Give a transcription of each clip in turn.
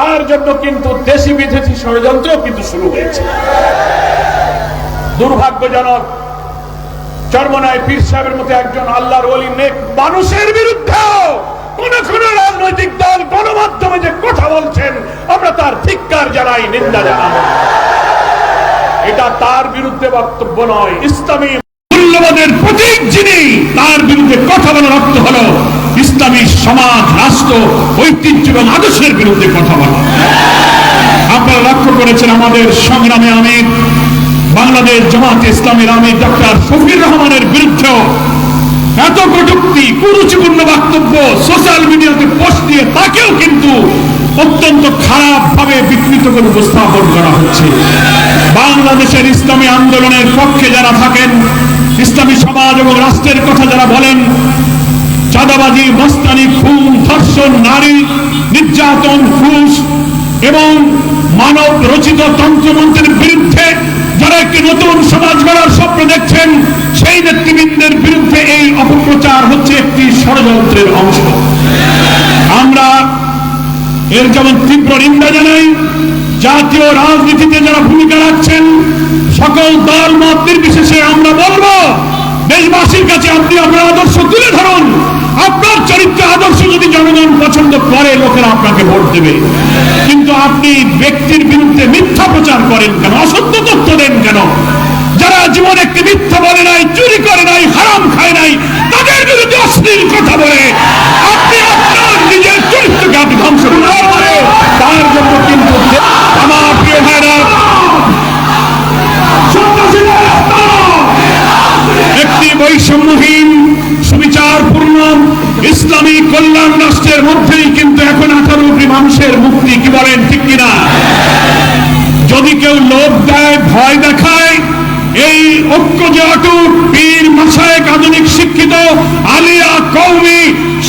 তার জন্য কিন্তু দেশি বিদেশি ষড়যন্ত্র কিন্তু শুরু হয়েছে। দুর্ভাগ্যজনক, চর্মনায় পীর সাহেবের মতো একজন আল্লাহর নেক মানুষের যে কথা আমরা তার ধিক্কার জানাই, নিন্দা এটা তার বিরুদ্ধে বক্তব্য নয়, ইসলামী মূল্যবোধের প্রতীক যিনি, তার বিরুদ্ধে কথা বলার অর্থ হলো সমাজ, রাষ্ট্র, ঐতিহ্য এবং আদর্শের বিরুদ্ধে কথা বলা। আপনারা লক্ষ্য করেছেন আমাদের সংগ্রামে আমির বাংলাদেশ জামাত ইসলামের আমির ডক্টর শফির রহমানের বিরুদ্ধেও এত কটুক্তি, কুরুচিপূর্ণ বক্তব্য সোশ্যাল মিডিয়াতে পোস্ট দিয়ে তাকেও কিন্তু অত্যন্ত খারাপ ভাবে বিকৃত করে উপস্থাপন করা হচ্ছে। বাংলাদেশের ইসলামী আন্দোলনের পক্ষে যারা থাকেন, ইসলামী সমাজ এবং রাষ্ট্রের কথা যারা বলেন চাঁদাবাজি, মস্তানি, খুন, ধর্ষণ, নারী, নির্যাতন, ঘুষ এবং মানব রচিত তন্ত্রমন্ত্রের বিরুদ্ধে যারা একটি নতুন সমাজ গড়ার স্বপ্ন দেখছেন, সেই নেতৃবৃন্দের বিরুদ্ধে এই অপপ্রচার হচ্ছে একটি ষড়যন্ত্রের অংশ। আমরা এর যেমন তীব্র নিন্দা জানাই, জাতীয় রাজনীতিতে যারা ভূমিকা রাখছেন, সকল দল, মত নির্বিশেষে আমরা বলব, দেশবাসীর কাছে আপনি আপনার আদর্শ তুলে ধরুন। আপনার চরিত্র আদর্শ যদি জনগণ পছন্দ করে, লোকেরা আপনাকে ভোট দেবে। কিন্তু আপনি ব্যক্তির বিরুদ্ধে মিথ্যা প্রচার করেন কেন? অসত্য তথ্য দেন কেন? যারা জীবনে একটি মিথ্যা বলে নাই, চুরি করে নাই, হারাম খায় নাই, তাদের বিরুদ্ধে অশ্লীল কথা বলে। আপনি আপনার নিজের চরিত্রকে আপনি ধ্বংস পারে তার জন্য কিন্তু আমার প্রিয় ভাইরা একটি বৈষম্যহীন ইসলামী কল্যাণ রাষ্ট্রের মধ্যেই কিন্তু এখন আঠারো কোটি মানুষের মুক্তি, কি বলেন, ঠিক কিনা? যদি কেউ লোভ দেয়, ভয় দেখায়, এই ঐক্য যে অটুট, পীর মাসায়েক আধুনিক শিক্ষিত, আলিয়া কৌমি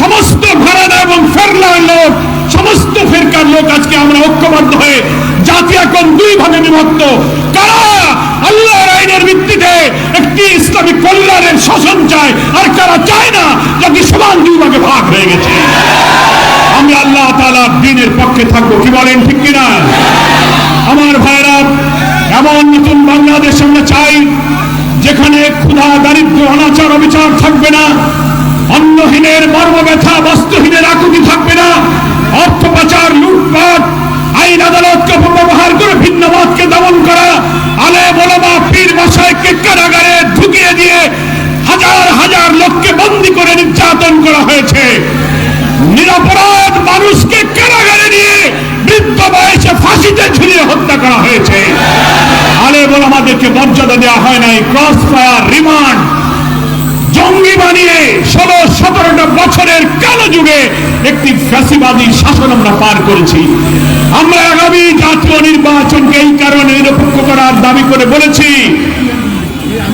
সমস্ত ঘরানা এবং ফেরলার লোক, সমস্ত ফেরকার লোক আজকে আমরা ঐক্যবদ্ধ হয়ে জাতি এখন দুই ভাগে বিভক্ত কারা আল্লাহর আইনের ভিত্তিতে ইসলামিক কল্যাণের শাসন চায় আর কারা চায় না জাতি সমান দুই ভাগে ভাগ হয়ে গেছে। আমি আল্লাহ তালা দিনের পক্ষে থাকব, কি বলেন ঠিক কিনা? আমার ভাইরা এমন নতুন বাংলাদেশ আমরা চাই, যেখানে ক্ষুধা, দারিদ্র, অনাচার, অবিচার থাকবে না। অন্নহীনের মর্ম ব্যথা বস্ত্রহীনের আকুতি থাকবে না। আমাদেরকে মর্যাদা দেওয়া হয় নাই। ক্রস ফায়ার রিমান্ড জঙ্গি বানিয়ে ষোলো, সতেরোটা বছরের কালো যুগে একটি ফ্যাসিবাদী শাসন আমরা পার করেছি। আমরা আগামী জাতীয় নির্বাচনকে এই কারণে নিরপেক্ষ করার দাবি করে বলেছি,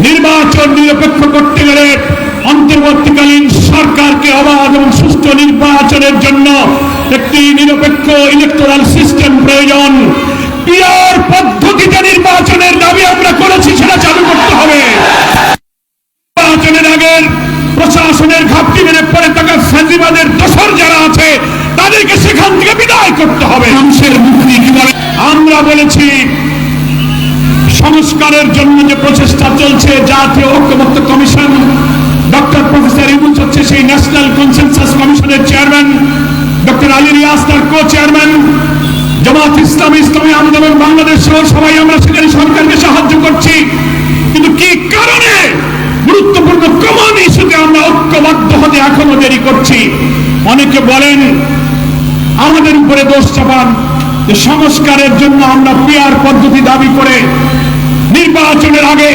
নির্বাচন নিরপেক্ষ করতে গেলে অন্তর্বর্তীকালীন সরকারকে অবাধ এবং সুষ্ঠু নির্বাচনের জন্য একটি নিরপেক্ষ ইলেকটোরাল সিস্টেম প্রয়োজন। পদ্ধতিতে নির্বাচনের প্রশাসনের ঘাপটি মেরে পরে থাকা ফ্যাসিবাদের দোসর যারা আছে তাদেরকে সেখান থেকে বিদায় করতে হবে। মানুষের মুক্তি কি বলে? আমরা বলেছি সংস্কারের জন্য যে প্রচেষ্টা চলছে জাতীয় ঐক্যমত্য কমিশন ডক্টর প্রফেসর ইউনুস হচ্ছে সেই ন্যাশনাল কনসেনসাস কমিশনের চেয়ারম্যান ডক্টর আলী রিয়াজ তার কো চেয়ারম্যান জামাত ইসলাম ইসলামী আন্দোলন বাংলাদেশ সহ সবাই আমরা সেখানে সরকারকে সাহায্য করছি। কিন্তু কি কারণে গুরুত্বপূর্ণ কমন ইস্যুতে আমরা ঐক্যবদ্ধ হতে এখনও দেরি করছি। অনেকে বলেন, আমাদের উপরে দোষ চাপান, যে সংস্কারের জন্য আমরা পিয়ার পদ্ধতি দাবি করে নির্বাচনের আগে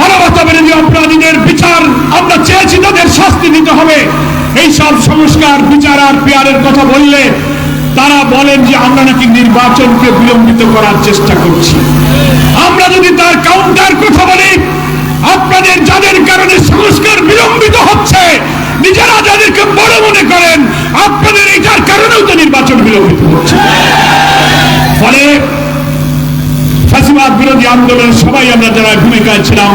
মানবতা বিরোধী অপরাধীদের বিচার আমরা চেয়েছি তাদের শাস্তি দিতে হবে। এই সব সংস্কার, বিচার আর পিয়ারের কথা বললে তারা বলেন যে আমরা নাকি নির্বাচনকে বিলম্বিত করার চেষ্টা করছি। আমরা যদি তার কাউন্টার কথা বলি বিলম্বিত হচ্ছে। নিজেরা যাদেরকে বড় মনে করেন, আপনাদের এইটার কারণেও তো নির্বাচন বিলম্বিত হচ্ছে। ফলে ফ্যাসিবাদ বিরোধী আন্দোলনের সবাই আমরা যারা ভূমিকায় ছিলাম,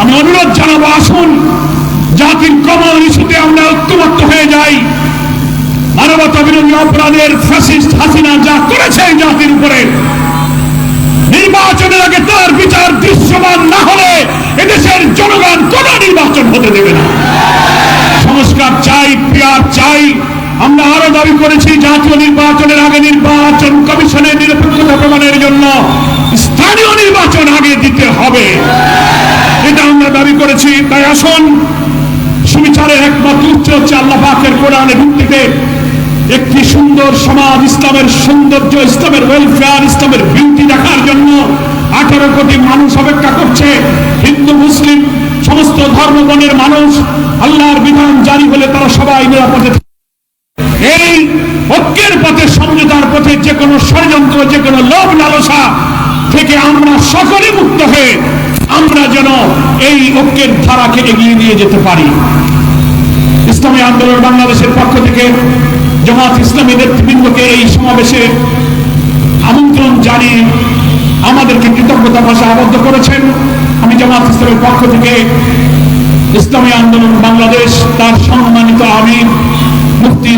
আমি অনুরোধ জানাব, আসুন। জাতির কমন ইস্যুতে আমরা ঐক্যবদ্ধ হয়ে যাই। মানবতা বিরোধী অপরাধের ফ্যাসিস্ট হাসিনা যা করেছে জাতির উপরে, নির্বাচনের আগে তার বিচার দৃশ্যমান না হলে এদেশের জনগণ কোন নির্বাচন হতে দেবে না। সংস্কার চাই পিয়ার চাই। আমরা আরও দাবি করেছি জাতীয় নির্বাচনের আগে নির্বাচন কমিশনের নিরপেক্ষতা প্রমাণের জন্য স্থানীয় নির্বাচন আগে দিতে হবে। এটা আমরা দাবি করেছি। তাই আসুন, সুবিচারের একমাত্র উচ্চ হচ্ছে আল্লাহ পাকের কোরআনের ভিত্তিতে একটি সুন্দর সমাজ, ইসলামের সৌন্দর্য, ইসলামের ওয়েলফেয়ার ইসলামের বিউটি দেখার জন্য আঠারো কোটি মানুষ অপেক্ষা করছে। হিন্দু, মুসলিম, সমস্ত ধর্মবর্ণের মানুষ আল্লাহর বিধান জারি হলে তারা সবাই নিরাপদে এই ঐক্যের পথে সমঝোতার পথে যে কোনো ষড়যন্ত্র, যে কোনো লোভ লালসা থেকে আমরা সকলে মুক্ত হয়ে আমরা যেন এই ঐক্যের ধারাকে এগিয়ে নিয়ে যেতে পারি। ইসলামী আন্দোলন বাংলাদেশের পক্ষ থেকে জামাত ইসলামী নেতৃবৃন্দকে এই সমাবেশে আমন্ত্রণ জানিয়ে আমাদেরকে কৃতজ্ঞতা ভাষা আবদ্ধ করেছেন। আমি জামাত ইসলামের পক্ষ থেকে ইসলামী আন্দোলন বাংলাদেশ, তার সম্মানিত আমির মুফতি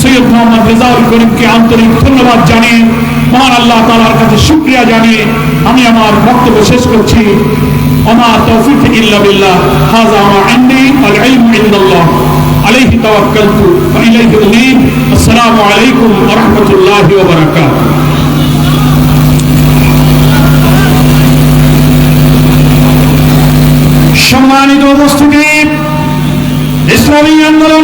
সৈয়দ মোহাম্মদ রেজাউল করিমকে আন্তরিক ধন্যবাদ জানিয়ে, মহান আল্লাহ তালার কাছে শুক্রিয়া জানিয়ে আমি আমার বক্তব্য শেষ করছি। আমার তৌফিক ইল্লা বিল্লাহ। হাযা মা ইন্দি আল ইলমু ইনদাল্লাহ আলাইহি তাওয়াক্কালতু ওয়া ইলাইহি উনীব। আসসালামু আলাইকুম ওয়া রাহমাতুল্লাহি ওয়া বারাকাতুহু। উপস্থিতি। ইসলামী আন্দোলন